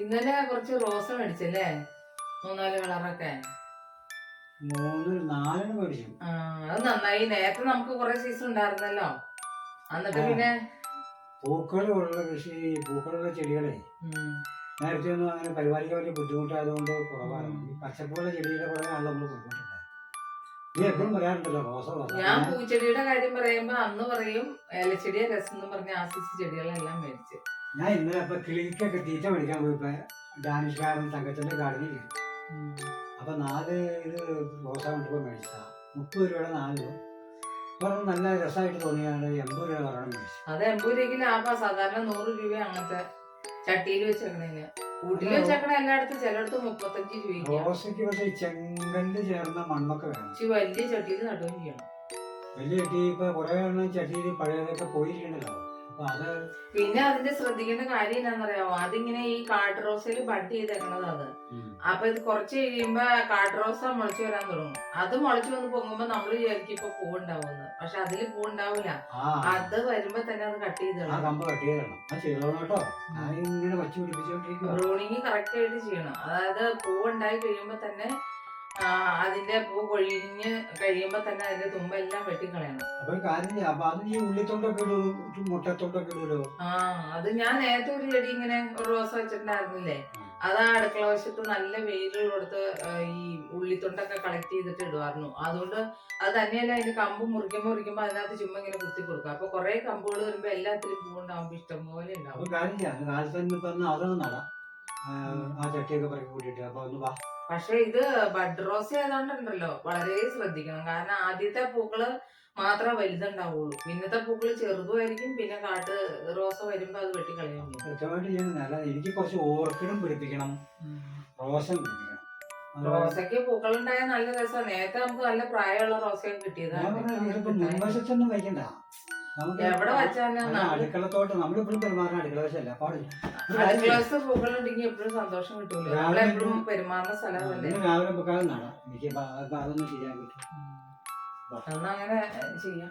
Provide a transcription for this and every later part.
ഇന്നലെ കുറച്ച് റോസ് മേടിച്ചല്ലേ? മൂന്നാൽ കളറൊക്കെ. മൂന്ന് നാലെണ്ണം മേടിച്ചു. ആ അത് നന്നായി. നേരത്തെ നമുക്ക് കുറെ സീസൺ ഉണ്ടായിരുന്നല്ലോ. എന്നിട്ട്. പിന്നെ പൂക്കളുള്ള കൃഷി പൂക്കളുള്ള ചെടികളെ. നേരത്തെ ഒന്നും അങ്ങനെ പരിപാലിക്കാൻ വലിയ ബുദ്ധിമുട്ടായതുകൊണ്ട് കുറവാണ്. പച്ചപ്പുള്ള ചെടിയുടെ കുറവാണല്ലോ നമ്മൾ ബുദ്ധിമുട്ടുള്ളത് നീ എപ്പോഴും പറയാറുണ്ടല്ലോ റോസ റോസ. ഞാൻ പൂച്ചെടിയുടെ കാര്യം പറയുമ്പോ അന്ന് പറയും ഏലച്ചെടിയെ രസം എന്ന് പറഞ്ഞ് ആസിസ് ചെടികളെല്ലാം മേടിച്ച്. ഞാൻ ഇന്നലെ ഇപ്പൊ ക്ലിനിക്കൊക്കെ തീറ്റ മേടിക്കാൻ പോയപ്പോ ഡാനിഷ്കാരൻ തങ്കച്ചന്റെ ഉം. അപ്പൊ നാല് ഇത് റോസാ കൊണ്ട് പോയി മേടിച്ചതാ. മുപ്പത് രൂപയുടെ നാല്. പറഞ്ഞു നല്ല രസമായിട്ട് തോന്നിയാണ് എൺപത് രൂപ ഒരെണ്ണം മേടിച്ചു. അത് എൺപത് രൂപയ്ക്ക് ലാഭാ സാധാരണ നൂറ് രൂപ അങ്ങനത്തെ ചട്ടിയിൽ വെച്ചേക്കണേന്. കൂട്ടിൽ വെച്ചേക്കണ എല്ലായിടത്തും ചിലയിടത്ത് മുപ്പത്തഞ്ച് രൂപയ്ക്ക്. റോസയ്ക്ക് പക്ഷെ ഈ ചെങ്കല്ല് ചേർന്ന മണ്ണൊക്കെ വേണം. വലിയ ചട്ടിയിൽ നടുകയും ചെയ്യണം. വലിയ ചട്ടി ഇപ്പൊ കുറെ എണ്ണം ചട്ടിയിൽ പഴയതൊക്കെ അത് പിന്നെ അതിന്റെ ശ്രദ്ധിക്കേണ്ട കാര്യം എന്താണെന്നറിയാമോ അതിങ്ങനെ ഈ കാട്ട് റോസയിൽ ബഡ് ചെയ്തേക്കണത് അത്. അപ്പൊ ഇത് കുറച്ച് കഴിയുമ്പോ കാട്ട് റോസ മുളച്ചു വരാൻ തുടങ്ങും. അത് മുളച്ചു വന്ന് പൊങ്ങുമ്പോ നമ്മൾ വിചാരിക്കും ഇപ്പൊ പൂവുണ്ടാവുമെന്ന്. പക്ഷെ അതിൽ പൂ ഉണ്ടാവില്ല അത് വരുമ്പോ തന്നെ അത് കട്ട് ചെയ്തോളാം ചെയ്തണം പ്രൂണിങ് കറക്റ്റ് ആയിട്ട് ചെയ്യണം. അതായത് പൂവുണ്ടായി കഴിയുമ്പോ തന്നെ അതിന്റെ പൂ കൊഴിഞ്ഞ് കഴിയുമ്പോ തന്നെ അതിന്റെ തുമ്പെല്ലാം വെട്ടിക്കളയണം. അപ്പൊ കാര്യം ചെയ്യാം അപ്പൊ അത് ഈ ഉള്ളിത്തൊണ്ടൊക്കെ ഇടൂ മുട്ടത്തൊണ്ടൊക്കെ ഇടുമല്ലോ ആ അത് ഞാൻ നേരത്തെ ഒരു ചെടി ഇങ്ങനെ ഒരു റോസ വെച്ചിട്ടുണ്ടായിരുന്നില്ലേ? അത് ആ അടുക്കള വശത്ത് നല്ല വെയിൽ കൊടുത്ത് ഈ ഉള്ളിത്തൊണ്ടൊക്കെ കളക്ട് ചെയ്തിട്ട് ഇടുമായിരുന്നു അതുകൊണ്ട് അത് തന്നെയല്ല അതിന്റെ കമ്പ് മുറിക്കുമ്പോൾ മുറിക്കുമ്പോൾ അതിനകത്ത് ചുമ്മാ ഇങ്ങനെ കുത്തി കൊടുക്കുക അപ്പൊ കുറെ കമ്പുകൾ വരുമ്പോ എല്ലാത്തിലും പൂവുണ്ടാവുമ്പോ ഇഷ്ടം പോലെ ഉണ്ടാവും. ആ ചട്ടിയൊക്കെ പറക്കി കൂട്ടിട്ട് അപ്പൊ ഒന്ന് വാ. പക്ഷെ ഇത് ബഡ് റോസ് ആയതുകൊണ്ടുണ്ടല്ലോ. വളരെ ശ്രദ്ധിക്കണം. കാരണം ആദ്യത്തെ പൂക്കൾ മാത്രമേ വലുതുണ്ടാവുള്ളൂ. പിന്നത്തെ പൂക്കൾ ചെറുതുമായിരിക്കും പിന്നെ കാട്ട് റോസ വരുമ്പോ അത് വെട്ടിക്കളയാൻ എനിക്ക് കുറച്ച് ഓർക്കിഡും പിടിപ്പിക്കണം. റോസും പിടിപ്പിക്കണം. അത് പൂക്കൾ ഉണ്ടായ നല്ല രസമാണ് നേരത്തെ നമുക്ക് നല്ല പ്രായമുള്ള റോസയൊക്കെ കിട്ടിയതാണ് വയ്ക്കണ്ട. നമുക്ക് എവിടെ വെച്ചാലും അല്ല, നമ്മൾ അടുക്കളത്തോട്ട് നമ്മളിപ്പോഴും പെരുമാറുന്ന അടുക്കള വശമല്ല പാടില്ല പൂക്കളുണ്ടെങ്കിൽ എപ്പോഴും സന്തോഷം കിട്ടൂല രാവിലെ നമ്മളെപ്പോഴും പെരുമാറുന്ന സ്ഥലമല്ലേ? ഇന്ന് രാവിലെ വെക്കാതെ നടാം. എനിക്ക് ഇപ്പൊ അപ്പൊ അതൊന്നും ചെയ്യാൻ പറ്റും. അങ്ങനെ ചെയ്യാം.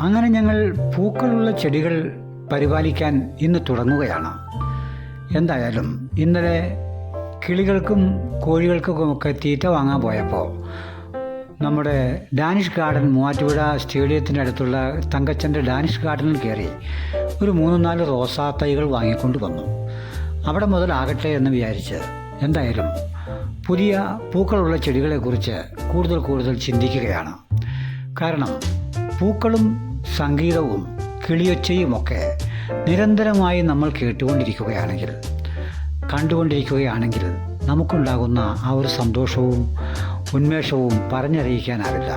അങ്ങനെ ഞങ്ങൾ പൂക്കളുള്ള ചെടികൾ പരിപാലിക്കാൻ ഇന്ന് തുടങ്ങുകയാണ്. എന്തായാലും ഇന്നലെ കിളികൾക്കും കോഴികൾക്കും ഒക്കെ തീറ്റ വാങ്ങാൻ പോയപ്പോൾ നമ്മുടെ ഡാനിഷ് ഗാർഡൻ മൂവാറ്റുപുഴ സ്റ്റേഡിയത്തിന്റെ അടുത്തുള്ള തങ്കച്ചന്റെ ഡാനിഷ് ഗാർഡനിൽ കയറി ഒരു മൂന്ന് നാല് റോസാ തൈകൾ വാങ്ങിക്കൊണ്ട് വന്നു. അവിടെ മുതലാകട്ടെ എന്ന് വിചാരിച്ച് എന്തായാലും പുതിയ പൂക്കളുള്ള ചെടികളെക്കുറിച്ച് കൂടുതൽ കൂടുതൽ ചിന്തിക്കുകയാണ്. കാരണം പൂക്കളും സംഗീതവും കിളിയൊച്ചയുമൊക്കെ നിരന്തരമായി നമ്മൾ കേട്ടുകൊണ്ടിരിക്കുകയാണെങ്കിൽ കണ്ടുകൊണ്ടിരിക്കുകയാണെങ്കിൽ നമുക്കുണ്ടാകുന്ന ആ ഒരു സന്തോഷവും ഉന്മേഷവും പറഞ്ഞറിയിക്കാനാവില്ല.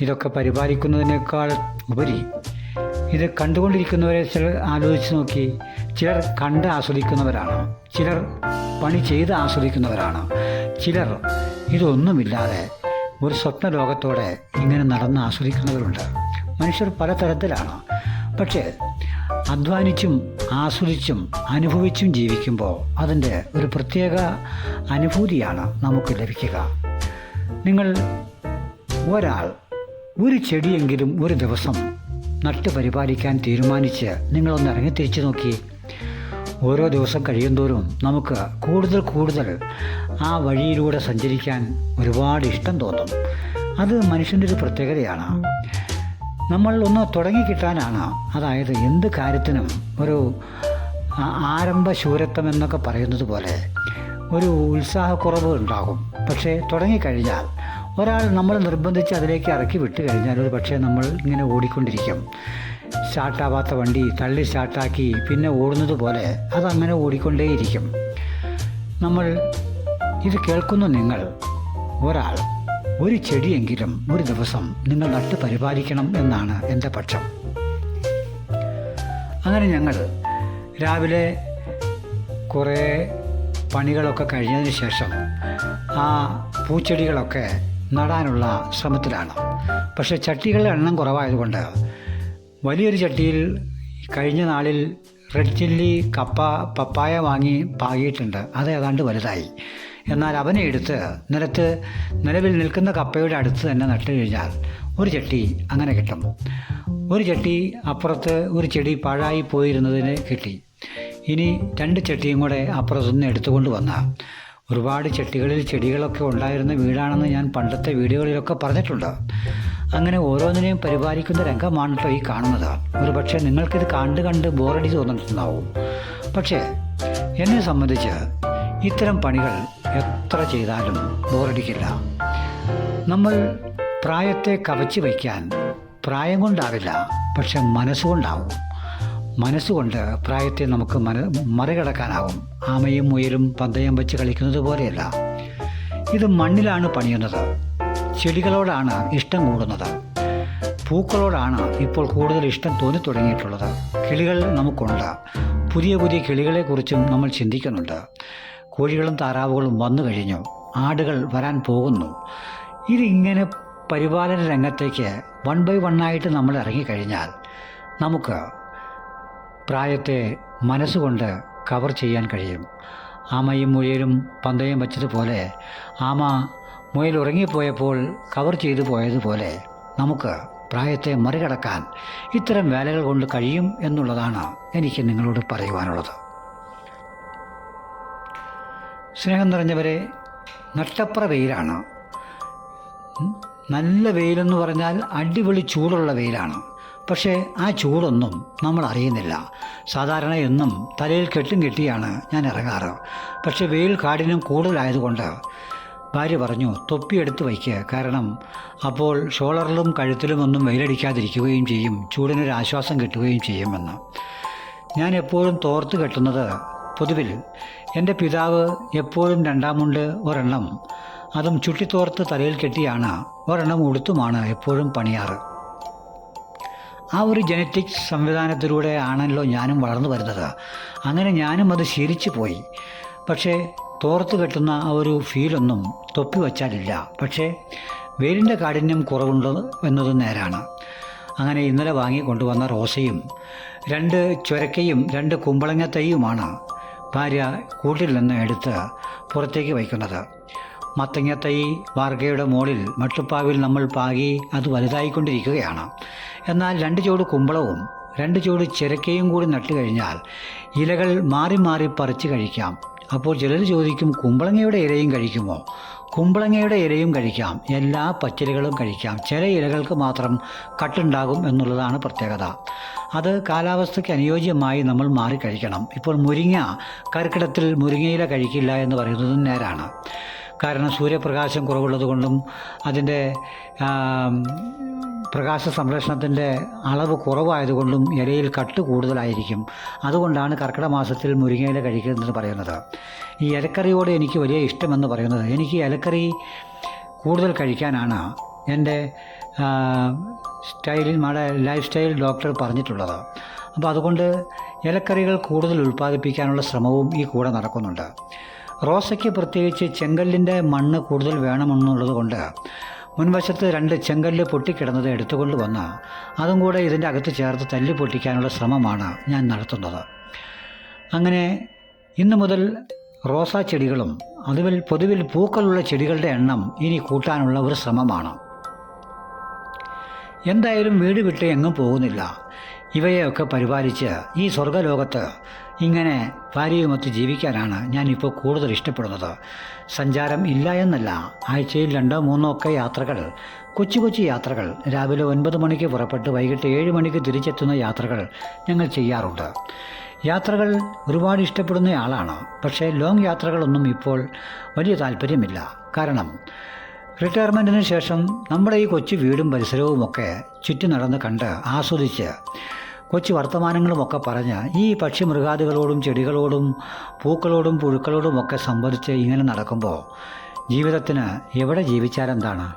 ഇതൊക്കെ പരിപാലിക്കുന്നതിനേക്കാൾ ഉപരി ഇത് കണ്ടുകൊണ്ടിരിക്കുന്നവരെ ചിലർ ആലോചിച്ച് നോക്കി ചിലർ കണ്ട് ആസ്വദിക്കുന്നവരാണ് ചിലർ പണി ചെയ്ത് ആസ്വദിക്കുന്നവരാണ് ചിലർ ഇതൊന്നുമില്ലാതെ ഒരു സ്വപ്ന ലോകത്തോടെ ഇങ്ങനെ നടന്ന് ആസ്വദിക്കുന്നവരുണ്ട്. മനുഷ്യർ പലതരത്തിലാണ്. പക്ഷേ അധ്വാനിച്ചും ആസ്വദിച്ചും അനുഭവിച്ചും ജീവിക്കുമ്പോൾ അതിന്റെ ഒരു പ്രത്യേക അനുഭൂതിയാണ് നമുക്ക് ലഭിക്കുക. നിങ്ങൾ ഒരാൾ ഒരു ചെടിയെങ്കിലും ഒരു ദിവസം നട്ട് പരിപാലിക്കാൻ തീരുമാനിച്ച് നിങ്ങളൊന്ന് ഇറങ്ങി തിരിച്ചു നോക്കി. ഓരോ ദിവസം കഴിയുന്തോറും നമുക്ക് കൂടുതൽ കൂടുതൽ ആ വഴിയിലൂടെ സഞ്ചരിക്കാൻ ഒരുപാട് ഇഷ്ടം തോന്നും. അത് മനുഷ്യന്റെ ഒരു പ്രത്യേകതയാണ്. നമ്മൾ ഒന്ന് തുടങ്ങിക്കിട്ടാനാണ്. അതായത് എന്ത് കാര്യത്തിനും ഒരു ആരംഭ ആരംഭശൂരത്വം എന്നൊക്കെ പറയുന്നത് പോലെ ഒരു ഉത്സാഹക്കുറവ് ഉണ്ടാകും. പക്ഷേ തുടങ്ങിക്കഴിഞ്ഞാൽ ഒരാൾ നമ്മൾ നിർബന്ധിച്ച് അതിലേക്ക് ഇറക്കി വിട്ട് കഴിഞ്ഞാൽ ഒരു പക്ഷേ നമ്മൾ ഇങ്ങനെ ഓടിക്കൊണ്ടിരിക്കും. സ്റ്റാർട്ടാവാത്ത വണ്ടി തള്ളി സ്റ്റാർട്ടാക്കി പിന്നെ ഓടുന്നത് പോലെ അതങ്ങനെ ഓടിക്കൊണ്ടേയിരിക്കും. നമ്മൾ ഇത് കേൾക്കുന്ന നിങ്ങൾ ഒരാൾ ഒരു ചെടിയെങ്കിലും ഒരു ദിവസം നിങ്ങൾ നട്ട് പരിപാലിക്കണം എന്നാണ് എന്റെ പക്ഷം. അങ്ങനെ ഞങ്ങൾ രാവിലെ കുറേ പണികളൊക്കെ കഴിഞ്ഞതിന് ശേഷം ആ പൂച്ചെടികളൊക്കെ നടാനുള്ള ശ്രമത്തിലാണ്. പക്ഷേ ചട്ടികളുടെ എണ്ണം കുറവായതുകൊണ്ട് വലിയൊരു ചട്ടിയിൽ കഴിഞ്ഞ നാളിൽ റെഡ് ചില്ലി കപ്പ പപ്പായ വാങ്ങി പാകിയിട്ടുണ്ട്. അത് ഏതാണ്ട് വലുതായി. എന്നാൽ അവനെ എടുത്ത് നിലത്ത് നിലവിൽ നിൽക്കുന്ന കപ്പയുടെ അടുത്ത് തന്നെ നട്ടു കഴിഞ്ഞാൽ ഒരു ചട്ടി അങ്ങനെ കിട്ടും. ഒരു ചട്ടി അപ്പുറത്ത് ഒരു ചെടി പാഴായി പോയിരുന്നതിന് കിട്ടി. ഇനി രണ്ട് ചട്ടിയും കൂടെ അപ്പുറത്തുനിന്ന് എടുത്തുകൊണ്ട് വന്ന. ഒരുപാട് ചട്ടികളിൽ ചെടികളൊക്കെ ഉണ്ടായിരുന്ന വീടാണെന്ന് ഞാൻ പണ്ടത്തെ വീഡിയോകളിലൊക്കെ പറഞ്ഞിട്ടുണ്ട്. അങ്ങനെ ഓരോന്നിനെയും പരിപാലിക്കുന്ന രംഗമാണ് ഈ കാണുന്നത്. ഒരു പക്ഷേ നിങ്ങൾക്കിത് കണ്ട് കണ്ട് ബോറടി തോന്നിട്ടുണ്ടാവും. പക്ഷേ എന്നെ സംബന്ധിച്ച് ഇത്തരം പണികൾ എത്ര ചെയ്താലും ബോറടിക്കില്ല. നമ്മൾ പ്രായത്തെ കവച്ചു വയ്ക്കാൻ പ്രായം കൊണ്ടാവില്ല പക്ഷെ മനസ്സുകൊണ്ടാവും. മനസ്സുകൊണ്ട് പ്രായത്തെ നമുക്ക് മന മറികടക്കാനാവും. ആമയും മുയലും പന്തയം വെച്ച് കളിക്കുന്നത് പോലെയല്ല. ഇത് മണ്ണിലാണ് പണിയുന്നത്. ചെടികളോടാണ് ഇഷ്ടം കൂടുന്നത്. പൂക്കളോടാണ് ഇപ്പോൾ കൂടുതൽ ഇഷ്ടം തോന്നി തുടങ്ങിയിട്ടുള്ളത് കിളികൾ നമുക്കുണ്ട്. പുതിയ പുതിയ കിളികളെക്കുറിച്ചും നമ്മൾ ചിന്തിക്കുന്നുണ്ട്. കോഴികളും താറാവുകളും വന്നു കഴിഞ്ഞു. ആടുകൾ വരാൻ പോകുന്നു. ഇതിങ്ങനെ പരിപാലന രംഗത്തേക്ക് വൺ ബൈ വണ്ണായിട്ട് നമ്മൾ ഇറങ്ങിക്കഴിഞ്ഞാൽ നമുക്ക് പ്രായത്തെ മനസ്സുകൊണ്ട് കവർ ചെയ്യാൻ കഴിയും. ആമയും മുയലും പന്തയം വച്ചതുപോലെ ആമ മുയൽ ഉറങ്ങിപ്പോയപ്പോൾ കവർ ചെയ്തു പോയതുപോലെ നമുക്ക് പ്രായത്തെ മറികടക്കാൻ ഇത്തരം വേലകൾ കൊണ്ട് കഴിയും എന്നുള്ളതാണ് എനിക്ക് നിങ്ങളോട് പറയുവാനുള്ളത്. സ്നേഹം നിറഞ്ഞവരെ നട്ടപ്ര വെയിലാണ്. നല്ല വെയിലെന്ന് പറഞ്ഞാൽ അടിപൊളി ചൂടുള്ള വെയിലാണ്. പക്ഷേ ആ ചൂടൊന്നും നമ്മൾ അറിയുന്നില്ല. സാധാരണ എന്നും തലയിൽ കെട്ടും കെട്ടിയാണ് ഞാൻ ഇറങ്ങാറ്. പക്ഷേ വെയിൽ കാഠിന്യം കൂടുതലായതുകൊണ്ട് ഭാര്യ പറഞ്ഞു തൊപ്പി എടുത്ത് വയ്ക്കുക കാരണം അപ്പോൾ ഷോളറിലും കഴുത്തിലും ഒന്നും വെയിലടിക്കാതിരിക്കുകയും ചെയ്യും. ചൂടിനൊരു ആശ്വാസം കിട്ടുകയും ചെയ്യുമെന്ന് ഞാൻ എപ്പോഴും തോർത്ത് കെട്ടുന്നത് പൊതുവിൽ എന്റെ പിതാവ് എപ്പോഴും രണ്ടാമുണ്ട് ഒരെണ്ണം അതും ചുട്ടിത്തോർത്ത് തലയിൽ കെട്ടിയാണ് ഒരെണ്ണം ഉടുത്തുമാണ് എപ്പോഴും പണിയാറ്. ആ ഒരു ജനറ്റിക്സ് സംവിധാനത്തിലൂടെ ആണല്ലോ ഞാനും വളർന്നു വരുന്നത്. അങ്ങനെ ഞാനും അത് ശീലിച്ചു പോയി. പക്ഷേ തോർത്ത് കെട്ടുന്ന ആ ഒരു ഫീലൊന്നും തൊപ്പി വച്ചാലില്ല. പക്ഷേ വെയിലിന്റെ കാഠിന്യം കുറവുണ്ട് എന്നത് നേരാണ്. അങ്ങനെ ഇന്നലെ വാങ്ങി കൊണ്ടുവന്ന റോസയും രണ്ട് ചുരക്കയും രണ്ട് കുമ്പളങ്ങ തൈയുമാണ് ഭാര്യ കൂട്ടിൽ നിന്ന് എടുത്ത് പുറത്തേക്ക് വയ്ക്കുന്നത്. മത്തങ്ങ തൈ വാർഗയുടെ മുകളിൽ മട്ടുപ്പാവിൽ നമ്മൾ പാകി അത് വലുതായിക്കൊണ്ടിരിക്കുകയാണ്. എന്നാൽ രണ്ട് ചൂട് കുമ്പളവും രണ്ട് ചൂട് ചിരക്കയും കൂടി നട്ടു കഴിഞ്ഞാൽ ഇലകൾ മാറി മാറി പറിച്ച് കഴിക്കാം. അപ്പോൾ ചിലർ ചോദിക്കും കുമ്പളങ്ങയുടെ ഇലയും കഴിക്കുമോ? കുമ്പളങ്ങയുടെ ഇലയും കഴിക്കാം. എല്ലാ പച്ചിലകളും കഴിക്കാം. ചില ഇലകൾക്ക് മാത്രം കട്ടുണ്ടാകും എന്നുള്ളതാണ് പ്രത്യേകത. അത് കാലാവസ്ഥയ്ക്ക് അനുയോജ്യമായി നമ്മൾ മാറി കഴിക്കണം. ഇപ്പോൾ മുരിങ്ങ കർക്കിടത്തിൽ മുരിങ്ങയില കഴിക്കില്ല എന്ന് പറയുന്നത് നേരാണ്. കാരണം സൂര്യപ്രകാശം കുറവുള്ളതുകൊണ്ടും അതിന്റെ പ്രകാശ സംരക്ഷണത്തിന്റെ അളവ് കുറവായതുകൊണ്ടും ഇലയിൽ കട്ട് കൂടുതലായിരിക്കും. അതുകൊണ്ടാണ് കർക്കിടക മാസത്തിൽ മുരിങ്ങയില കഴിക്കുന്നതെന്ന് പറയുന്നത്. ഈ ഇലക്കറിയോട് എനിക്ക് വലിയ ഇഷ്ടമെന്ന് പറയുന്നത് എനിക്ക് ഇലക്കറി കൂടുതൽ കഴിക്കാനാണ് എന്റെ സ്റ്റൈലിൽ നമ്മുടെ ലൈഫ് സ്റ്റൈൽ ഡോക്ടർ പറഞ്ഞിട്ടുള്ളത്. അപ്പോൾ അതുകൊണ്ട് ഇലക്കറികൾ കൂടുതൽ ഉൽപ്പാദിപ്പിക്കാനുള്ള ശ്രമവും ഈ കൂടെ നടക്കുന്നുണ്ട്. റോസയ്ക്ക് പ്രത്യേകിച്ച് ചെങ്കല്ലിന്റെ മണ്ണ് കൂടുതൽ വേണമെന്നുള്ളത് കൊണ്ട് മുൻവശത്ത് രണ്ട് ചെങ്കല്ല് പൊട്ടിക്കിടന്നത് എടുത്തുകൊണ്ട് വന്ന് അതും കൂടെ ഇതിന്റെ അകത്ത് ചേർത്ത് തല്ലി പൊട്ടിക്കാനുള്ള ശ്രമമാണ് ഞാൻ നടത്തുന്നത്. അങ്ങനെ ഇന്നു മുതൽ റോസാ ചെടികളും അതുവിൽ പൊതുവിൽ പൂക്കളുള്ള ചെടികളുടെ എണ്ണം ഇനി കൂട്ടാനുള്ള ഒരു ശ്രമമാണ്. എന്തായാലും വീട് വിട്ട് എങ്ങും പോകുന്നില്ല. ഇവയെയൊക്കെ പരിപാലിച്ച് ഈ സ്വർഗലോകത്ത് ഇങ്ങനെ ഭാര്യയുമൊത്ത് ജീവിക്കാനാണ് ഞാനിപ്പോൾ കൂടുതൽ ഇഷ്ടപ്പെടുന്നത്. സഞ്ചാരം ഇല്ല എന്നല്ല. ആഴ്ചയിൽ രണ്ടോ മൂന്നോ ഒക്കെ യാത്രകൾ കൊച്ചു കൊച്ചു യാത്രകൾ രാവിലെ ഒൻപത് മണിക്ക് പുറപ്പെട്ട് വൈകിട്ട് ഏഴ് മണിക്ക് തിരിച്ചെത്തുന്ന യാത്രകൾ ഞങ്ങൾ ചെയ്യാറുണ്ട്. യാത്രകൾ ഒരുപാട് ഇഷ്ടപ്പെടുന്ന ആളാണ്. പക്ഷേ ലോങ് യാത്രകളൊന്നും ഇപ്പോൾ വലിയ താല്പര്യമില്ല. കാരണം റിട്ടയർമെന്റിന് ശേഷം നമ്മുടെ ഈ കൊച്ചു വീടും പരിസരവുമൊക്കെ ചുറ്റി നടന്ന് കണ്ട് ആസ്വദിച്ച് കൊച്ചു വർത്തമാനങ്ങളുമൊക്കെ പറഞ്ഞ് ഈ പക്ഷി മൃഗാദികളോടും ചെടികളോടും പൂക്കളോടും പുഴുക്കളോടും ഒക്കെ സംവദിച്ച് ഇങ്ങനെ നടക്കുമ്പോൾ ജീവിതത്തിന് എവിടെ ജീവിച്ചാലെന്താണ്?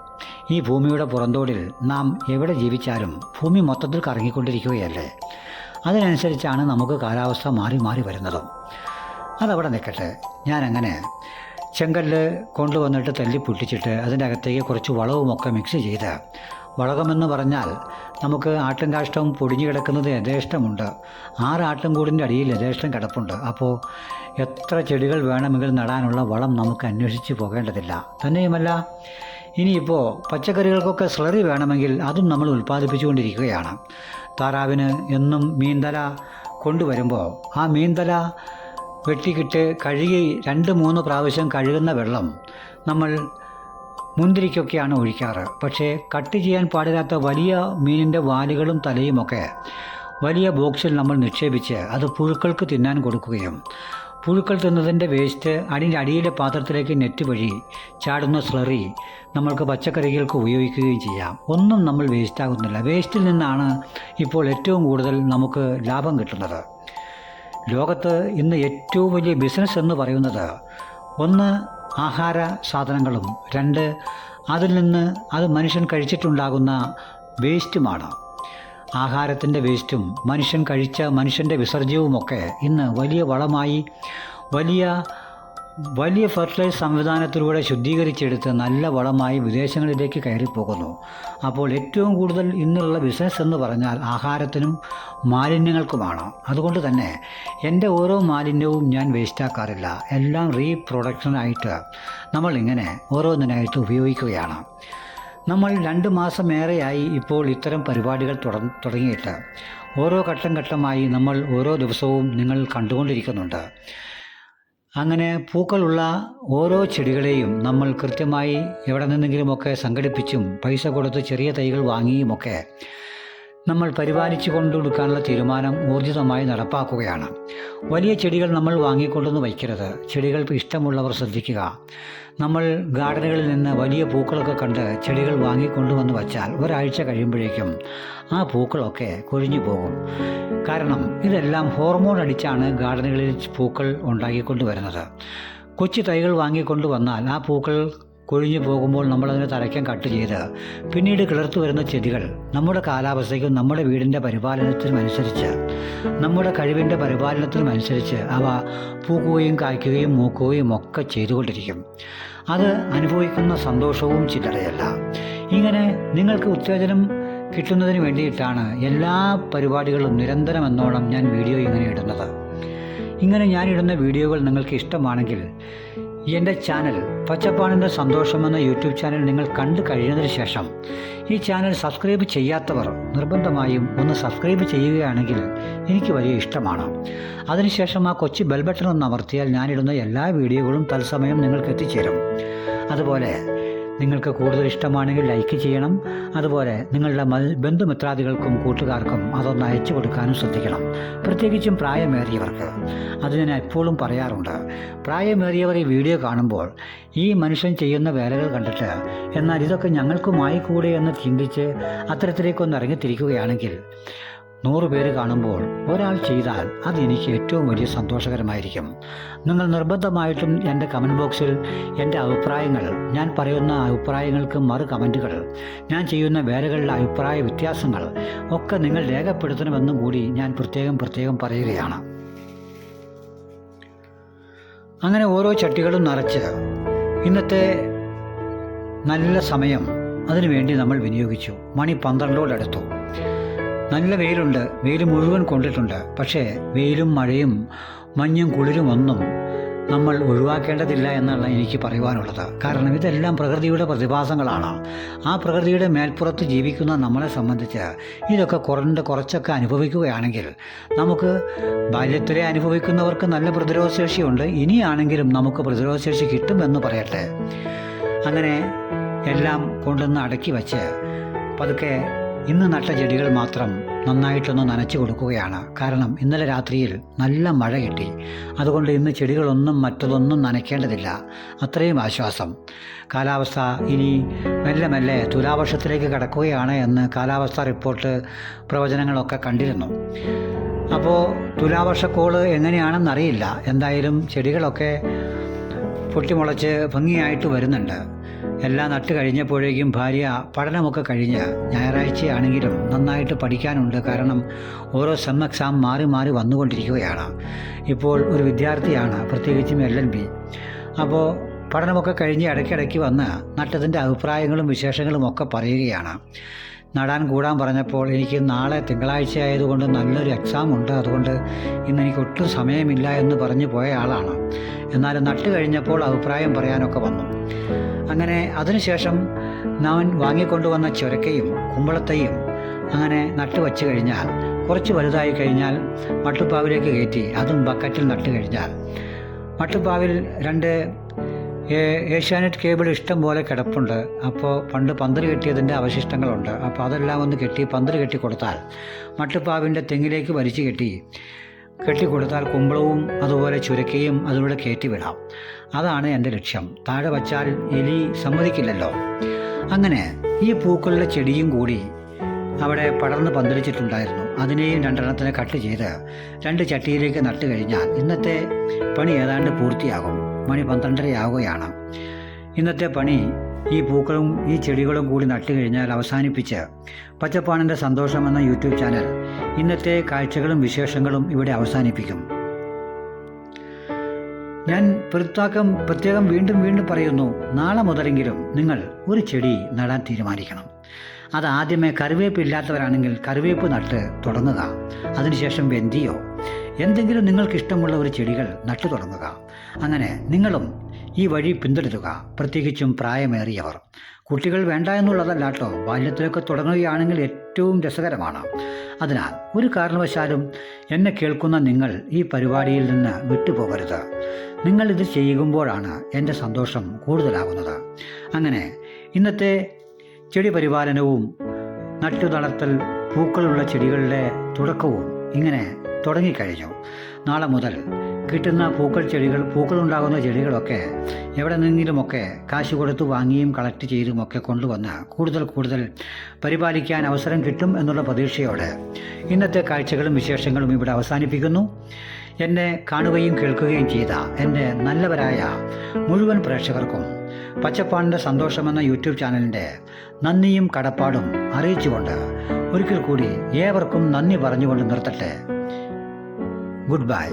ഈ ഭൂമിയുടെ പുറന്തോടിൽ നാം എവിടെ ജീവിച്ചാലും ഭൂമി മൊത്തത്തിൽ കറങ്ങിക്കൊണ്ടിരിക്കുകയല്ലേ? അതിനനുസരിച്ചാണ് നമുക്ക് കാലാവസ്ഥ മാറി മാറി വരുന്നതും. അതവിടെ നിൽക്കട്ടെ. ഞാനങ്ങനെ ചെങ്കല്ല് കൊണ്ടുവന്നിട്ട് തല്ലി പൊട്ടിച്ചിട്ട് അതിന്റെ അകത്തേക്ക് കുറച്ച് വളവുമൊക്കെ മിക്സ് ചെയ്ത് വളകമെന്ന് പറഞ്ഞാൽ നമുക്ക് ആട്ടും കാഷ്ടവും പൊടിഞ്ഞു കിടക്കുന്നത് യഥേഷ്ടമുണ്ട്. ആറ് ആട്ടുംകൂടിന്റെ അടിയിൽ യഥേഷ്ടം കിടപ്പുണ്ട്. അപ്പോൾ എത്ര ചെടികൾ വേണമെങ്കിൽ നടാനുള്ള വളം നമുക്ക് അന്വേഷിച്ച് പോകേണ്ടതില്ല. തന്നെയുമല്ല ഇനിയിപ്പോൾ പച്ചക്കറികൾക്കൊക്കെ സ്ലറി വേണമെങ്കിൽ അതും നമ്മൾ ഉൽപ്പാദിപ്പിച്ചുകൊണ്ടിരിക്കുകയാണ്. താറാവിന് എന്നും മീൻതല കൊണ്ടുവരുമ്പോൾ ആ മീൻതല വെട്ടിക്കിട്ട് കഴുകി രണ്ട് മൂന്ന് പ്രാവശ്യം കഴുകുന്ന വെള്ളം നമ്മൾ മുന്തിരിക്കൊക്കെയാണ് ഒഴിക്കാറ്. പക്ഷേ കട്ട് ചെയ്യാൻ പാടില്ലാത്ത വലിയ മീനിന്റെ വാലുകളും തലയുമൊക്കെ വലിയ ബോക്സിൽ നമ്മൾ നിക്ഷേപിച്ച് അത് പുഴുക്കൾക്ക് തിന്നാൻ കൊടുക്കുകയും പുഴുക്കൾ തിന്നതിന്റെ വേസ്റ്റ് അതിന്റെ അടിയിലെ പാത്രത്തിലേക്ക് നെറ്റ് വഴി ചാടുന്ന സ്ലറി നമ്മൾക്ക് പച്ചക്കറികൾക്ക് ഉപയോഗിക്കുകയും ചെയ്യാം. ഒന്നും നമ്മൾ വേസ്റ്റാകുന്നില്ല വേസ്റ്റിൽ നിന്നാണ് ഇപ്പോൾ ഏറ്റവും കൂടുതൽ നമുക്ക് ലാഭം കിട്ടുന്നത്. ലോകത്ത് ഇന്ന് ഏറ്റവും വലിയ ബിസിനസ് എന്ന് പറയുന്നത് ഒന്ന് ആഹാര സാധനങ്ങളും രണ്ട് അതിൽ നിന്ന് അത് മനുഷ്യൻ കഴിച്ചിട്ടുണ്ടാകുന്ന വേസ്റ്റുമാണ് ആഹാരത്തിന്റെ വേസ്റ്റും മനുഷ്യൻ കഴിച്ച മനുഷ്യന്റെ വിസർജ്യവുമൊക്കെ ഇന്ന് വലിയ വളമായി വലിയ വലിയ ഫെർട്ടിലൈസ് സംവിധാനത്തിലൂടെ ശുദ്ധീകരിച്ചെടുത്ത് നല്ല വളമായി വിദേശങ്ങളിലേക്ക് കയറിപ്പോകുന്നു. അപ്പോൾ ഏറ്റവും കൂടുതൽ ഇന്നുള്ള ബിസിനസ് എന്ന് പറഞ്ഞാൽ ആഹാരത്തിനും മാലിന്യങ്ങൾക്കുമാണ്. അതുകൊണ്ട് തന്നെ എന്റെ ഓരോ മാലിന്യവും ഞാൻ വേസ്റ്റാക്കാറില്ല. എല്ലാം റീപ്രൊഡക്ഷനായിട്ട് നമ്മൾ ഇങ്ങനെ ഓരോന്നിനായിട്ട് ഉപയോഗിക്കുകയാണ്. നമ്മൾ രണ്ട് മാസമേറെയായി ഇപ്പോൾ ഇത്തരം പരിപാടികൾ തുട- തുടങ്ങിയിട്ട്. ഓരോ ഘട്ടം ഘട്ടമായി നമ്മൾ ഓരോ ദിവസവും നിങ്ങൾ കണ്ടുകൊണ്ടിരിക്കുന്നുണ്ട്. അങ്ങനെ പൂക്കളുള്ള ഓരോ ചെടികളെയും നമ്മൾ കൃത്യമായി എവിടെ നിന്നെങ്കിലുമൊക്കെ സംഘടിപ്പിച്ചും പൈസ കൊടുത്ത് ചെറിയ തൈകൾ വാങ്ങിയുമൊക്കെ നമ്മൾ പരിപാലിച്ചു കൊണ്ടുകൊടുക്കാനുള്ള തീരുമാനം ഊർജിതമായി നടപ്പാക്കുകയാണ്. വലിയ ചെടികൾ നമ്മൾ വാങ്ങിക്കൊണ്ടെന്ന് വയ്ക്കരുത്. ചെടികൾ ഇഷ്ടമുള്ളവർ ശ്രദ്ധിക്കുക. നമ്മൾ ഗാർഡനുകളിൽ നിന്ന് വലിയ പൂക്കളൊക്കെ കണ്ട് ചെടികൾ വാങ്ങിക്കൊണ്ടുവന്ന് വച്ചാൽ ഒരാഴ്ച കഴിയുമ്പോഴേക്കും ആ പൂക്കളൊക്കെ കൊഴിഞ്ഞു പോകും. കാരണം ഇതെല്ലാം ഹോർമോൺ അടിച്ചാണ് ഗാർഡനുകളിൽ പൂക്കൾ ഉണ്ടാക്കിക്കൊണ്ട് വരുന്നത് കൊച്ചു തൈകൾ വാങ്ങിക്കൊണ്ട് വന്നാൽ ആ പൂക്കൾ കൊഴിഞ്ഞു പോകുമ്പോൾ നമ്മളതിനെ തലയ്ക്കാൻ കട്ട് ചെയ്ത്. പിന്നീട് കിളർത്തു വരുന്ന ചെടികൾ നമ്മുടെ കാലാവസ്ഥയ്ക്കും നമ്മുടെ വീടിന്റെ പരിപാലനത്തിനും അനുസരിച്ച് നമ്മുടെ കഴിവിന്റെ പരിപാലനത്തിനും അനുസരിച്ച് അവ പൂക്കുകയും കായ്ക്കുകയും മൂക്കുകയും ഒക്കെ ചെയ്തുകൊണ്ടിരിക്കും. അത് അനുഭവിക്കുന്ന സന്തോഷവും ചില്ലറയല്ല. ഇങ്ങനെ നിങ്ങൾക്ക് ഉത്തേജനം കിട്ടുന്നതിന് വേണ്ടിയിട്ടാണ് എല്ലാ പരിപാടികളും നിരന്തരം എന്നോണം ഞാൻ വീഡിയോ ഇങ്ങനെ ഇടുന്നത്. ഇങ്ങനെ ഞാനിടുന്ന വീഡിയോകൾ നിങ്ങൾക്ക് ഇഷ്ടമാണെങ്കിൽ എന്റെ ചാനൽ പച്ചപ്പാണിന്റെ സന്തോഷമെന്ന യൂട്യൂബ് ചാനൽ നിങ്ങൾ കണ്ടു കഴിഞ്ഞതിന് ശേഷം ഈ ചാനൽ സബ്സ്ക്രൈബ് ചെയ്യാത്തവർ നിർബന്ധമായും ഒന്ന് സബ്സ്ക്രൈബ് ചെയ്യുകയാണെങ്കിൽ എനിക്ക് വലിയ ഇഷ്ടമാണ്. അതിനുശേഷം ആ കൊച്ചു ബെൽ ബട്ടൺ ഒന്ന് അമർത്തിയാൽ ഞാനിടുന്ന എല്ലാ വീഡിയോകളും തത്സമയം നിങ്ങൾക്ക് എത്തിച്ചേരും. അതുപോലെ നിങ്ങൾക്ക് കൂടുതൽ ഇഷ്ടമാണെങ്കിൽ ലൈക്ക് ചെയ്യണം. അതുപോലെ നിങ്ങളുടെ ബന്ധുമിത്രാദികൾക്കും കൂട്ടുകാർക്കും അതൊന്ന് അയച്ചു കൊടുക്കാനും ശ്രദ്ധിക്കണം. പ്രത്യേകിച്ചും പ്രായമേറിയവർക്ക്. അത് ഞാൻ എപ്പോഴും പറയാറുണ്ട്. പ്രായമേറിയവർ ഈ വീഡിയോ കാണുമ്പോൾ ഈ മനുഷ്യൻ ചെയ്യുന്ന വേലകൾ കണ്ടിട്ട് എന്നാൽ ഇതൊക്കെ ഞങ്ങൾക്കുമായി കൂടെ എന്ന് ചിന്തിച്ച് അത്തരത്തിലേക്കൊന്ന് ഇറങ്ങിത്തിരിക്കുകയാണെങ്കിൽ നൂറ് പേര് കാണുമ്പോൾ ഒരാൾ ചെയ്താൽ അത് എനിക്ക് ഏറ്റവും വലിയ സന്തോഷകരമായിരിക്കും. നിങ്ങൾ നിർബന്ധമായിട്ടും എന്റെ കമന്റ് ബോക്സിൽ എന്റെ അഭിപ്രായങ്ങൾ ഞാൻ പറയുന്ന അഭിപ്രായങ്ങൾക്ക് മറു കമന്റുകൾ ഞാൻ ചെയ്യുന്ന വേലകളിലെ അഭിപ്രായ വ്യത്യാസങ്ങൾ ഒക്കെ നിങ്ങൾ രേഖപ്പെടുത്തണമെന്നും കൂടി ഞാൻ പ്രത്യേകം പ്രത്യേകം പറയുകയാണ്. അങ്ങനെ ഓരോ ചട്ടികളും നിറച്ച് ഇന്നത്തെ നല്ല സമയം അതിനുവേണ്ടി നമ്മൾ വിനിയോഗിച്ചു. മണി പന്ത്രണ്ടോടടുത്തു. നല്ല വെയിലുണ്ട്. വെയിൽ മുഴുവൻ കൊണ്ടിട്ടുണ്ട്. പക്ഷേ വെയിലും മഴയും മഞ്ഞും കുളിരും ഒന്നും നമ്മൾ ഒഴിവാക്കേണ്ടതില്ല എന്നാണ് എനിക്ക് പറയുവാനുള്ളത്. കാരണം ഇതെല്ലാം പ്രകൃതിയുടെ പ്രതിഭാസങ്ങളാണ്. ആ പ്രകൃതിയുടെ മേൽപ്പുറത്ത് ജീവിക്കുന്ന നമ്മളെ സംബന്ധിച്ച് ഇതൊക്കെ കുറണ്ട് കുറച്ചൊക്കെ അനുഭവിക്കുകയാണെങ്കിൽ നമുക്ക് ബാല്യത്തിലെ അനുഭവിക്കുന്നവർക്ക് നല്ല പ്രതിരോധശേഷിയുണ്ട് ഇനിയാണെങ്കിലും നമുക്ക് പ്രതിരോധശേഷി കിട്ടുമെന്ന് പറയട്ടെ. അങ്ങനെ എല്ലാം കൊണ്ടുവന്ന് അടക്കി വച്ച് പതുക്കെ ഇന്ന് നട്ട ചെടികൾ മാത്രം നന്നായിട്ടൊന്ന് നനച്ചു കൊടുക്കുകയാണ്. കാരണം ഇന്നലെ രാത്രിയിൽ നല്ല മഴ കിട്ടി. അതുകൊണ്ട് ഇന്ന് ചെടികളൊന്നും മറ്റതൊന്നും നനയ്ക്കേണ്ടതില്ല. അത്രയും ആശ്വാസം. കാലാവസ്ഥ ഇനി മെല്ലെ മെല്ലെ തുലാവർഷത്തിലേക്ക് കടക്കുകയാണ് എന്ന് കാലാവസ്ഥ റിപ്പോർട്ട് പ്രവചനങ്ങളൊക്കെ കണ്ടിരുന്നു. അപ്പോൾ തുലാവർഷക്കോൾ എങ്ങനെയാണെന്നറിയില്ല. എന്തായാലും ചെടികളൊക്കെ പൊട്ടിമുളച്ച് ഭംഗിയായിട്ട് വരുന്നുണ്ട്. എല്ലാം നട്ട് കഴിഞ്ഞപ്പോഴേക്കും ഭാര്യ പഠനമൊക്കെ കഴിഞ്ഞ് ഞായറാഴ്ചയാണെങ്കിലും നന്നായിട്ട് പഠിക്കാനുണ്ട്. കാരണം ഓരോ സെം എക്സാം മാറി മാറി വന്നുകൊണ്ടിരിക്കുകയാണ്. ഇപ്പോൾ ഒരു വിദ്യാർത്ഥിയാണ് പ്രത്യേകിച്ചും എൽ എൽ ബി അപ്പോൾ പഠനമൊക്കെ കഴിഞ്ഞ് ഇടയ്ക്കിടയ്ക്ക് വന്ന് നട്ടതിന്റെ അഭിപ്രായങ്ങളും വിശേഷങ്ങളും ഒക്കെ പറയുകയാണ്. നടാൻ കൂടാൻ പറഞ്ഞപ്പോൾ എനിക്ക് നാളെ തിങ്കളാഴ്ച ആയതുകൊണ്ട് നല്ലൊരു എക്സാം ഉണ്ട്. അതുകൊണ്ട് ഇന്ന് എനിക്ക് ഒട്ടും സമയമില്ല എന്ന് പറഞ്ഞു പോയ ആളാണ്. എന്നാൽ നട്ട് കഴിഞ്ഞപ്പോൾ അഭിപ്രായം പറയാനൊക്കെ വന്നു. അങ്ങനെ അതിനുശേഷം ഞാൻ വാങ്ങിക്കൊണ്ടുവന്ന ചുരക്കയും കുമ്പളത്തയും അങ്ങനെ നട്ടുവച്ച് കഴിഞ്ഞാൽ കുറച്ച് വലുതായി കഴിഞ്ഞാൽ മട്ടുപ്പാവിലേക്ക് കയറ്റി അതും ബക്കറ്റിൽ നട്ടു കഴിഞ്ഞാൽ. മട്ടുപ്പാവിൽ രണ്ട് ഏഷ്യാനെറ്റ് കേബിൾ ഇഷ്ടം പോലെ കിടപ്പുണ്ട്. അപ്പോൾ പണ്ട് പന്തൽ കെട്ടിയതിന്റെ അവശിഷ്ടങ്ങളുണ്ട്. അപ്പോൾ അതെല്ലാം ഒന്ന് കെട്ടി പന്തൽ കെട്ടി കൊടുത്താൽ മട്ടുപ്പാവിന്റെ തെങ്ങിലേക്ക് വലിച്ചു കെട്ടി കെട്ടിക്കൊടുത്താൽ കുമ്പളവും അതുപോലെ ചുരക്കയും അതിലൂടെ കയറ്റി വിടാം അതാണ് എന്റെ ലക്ഷ്യം. താഴെ വച്ചാൽ എലി സമ്മതിക്കില്ലല്ലോ. അങ്ങനെ ഈ പൂക്കളുടെ ചെടിയും കൂടി അവിടെ പടർന്ന് പന്തലിച്ചിട്ടുണ്ടായിരുന്നു. അതിനെയും രണ്ടെണ്ണത്തിനെ കട്ട് ചെയ്ത് രണ്ട് ചട്ടിയിലേക്ക് നട്ട് കഴിഞ്ഞാൽ ഇന്നത്തെ പണി ഏതാണ്ട് പൂർത്തിയാകും. മണി പന്ത്രണ്ടരയാവുകയാണ്. ഇന്നത്തെ പണി ഈ പൂക്കളും ഈ ചെടികളും കൂടി നട്ടു കഴിഞ്ഞാൽ അവസാനിപ്പിച്ച് പച്ചപ്പാണിന്റെ സന്തോഷം എന്ന യൂട്യൂബ് ചാനൽ ഇന്നത്തെ കാഴ്ചകളും വിശേഷങ്ങളും ഇവിടെ അവസാനിപ്പിക്കും. ഞാൻ പ്രത്യേകം പ്രത്യേകം വീണ്ടും വീണ്ടും പറയുന്നു നാളെ മുതലെങ്കിലും നിങ്ങൾ ഒരു ചെടി നടാൻ തീരുമാനിക്കണം. അത് ആദ്യമേ കറിവേപ്പ് ഇല്ലാത്തവരാണെങ്കിൽ കറിവേപ്പ് നട്ട് തുടങ്ങുക. അതിനുശേഷം വെന്തിയോ എന്തെങ്കിലും നിങ്ങൾക്ക് ഇഷ്ടമുള്ള ഒരു ചെടികൾ നട്ടു തുടങ്ങുക. അങ്ങനെ നിങ്ങളും ഈ വഴി പിന്തുടരുക. പ്രത്യേകിച്ചും പ്രായമേറിയവർ. കുട്ടികൾ വേണ്ട എന്നുള്ളതല്ല കേട്ടോ. ബാല്യത്തിലൊക്കെ തുടങ്ങുകയാണെങ്കിൽ ഏറ്റവും രസകരമാണ്. അതിനാൽ ഒരു കാരണവശാലും എന്നെ കേൾക്കുന്ന നിങ്ങൾ ഈ പരിപാടിയിൽ നിന്ന് വിട്ടുപോകരുത്. നിങ്ങൾ ഇത് ചെയ്യുമ്പോഴാണ് എന്റെ സന്തോഷം കൂടുതലാകുന്നത്. അങ്ങനെ ഇന്നത്തെ ചെടി പരിപാലനവും നട്ടു നടത്തൽ പൂക്കളുള്ള ചെടികളുടെ തുടക്കവും ഇങ്ങനെ തുടങ്ങിക്കഴിഞ്ഞു. നാളെ മുതൽ കിട്ടുന്ന പൂക്കൾ ചെടികൾ പൂക്കളുണ്ടാകുന്ന ചെടികളൊക്കെ എവിടെ നിന്നെങ്കിലുമൊക്കെ കാശ് കൊടുത്ത് വാങ്ങിയും കളക്ട് ചെയ്തുമൊക്കെ കൊണ്ടുവന്ന് കൂടുതൽ കൂടുതൽ പരിപാലിക്കാൻ അവസരം കിട്ടും എന്നുള്ള പ്രതീക്ഷയോടെ ഇന്നത്തെ കാഴ്ചകളും വിശേഷങ്ങളും ഇവിടെ അവസാനിപ്പിക്കുന്നു. എന്നെ കാണുകയും കേൾക്കുകയും ചെയ്ത എന്റെ നല്ലവരായ മുഴുവൻ പ്രേക്ഷകർക്കും പച്ചപ്പാണിന്റെ സന്തോഷമെന്ന യൂട്യൂബ് ചാനലിന്റെ നന്ദിയും കടപ്പാടും അറിയിച്ചുകൊണ്ട് ഒരിക്കൽ കൂടി ഏവർക്കും നന്ദി പറഞ്ഞുകൊണ്ട് നിർത്തട്ടെ. Good bye.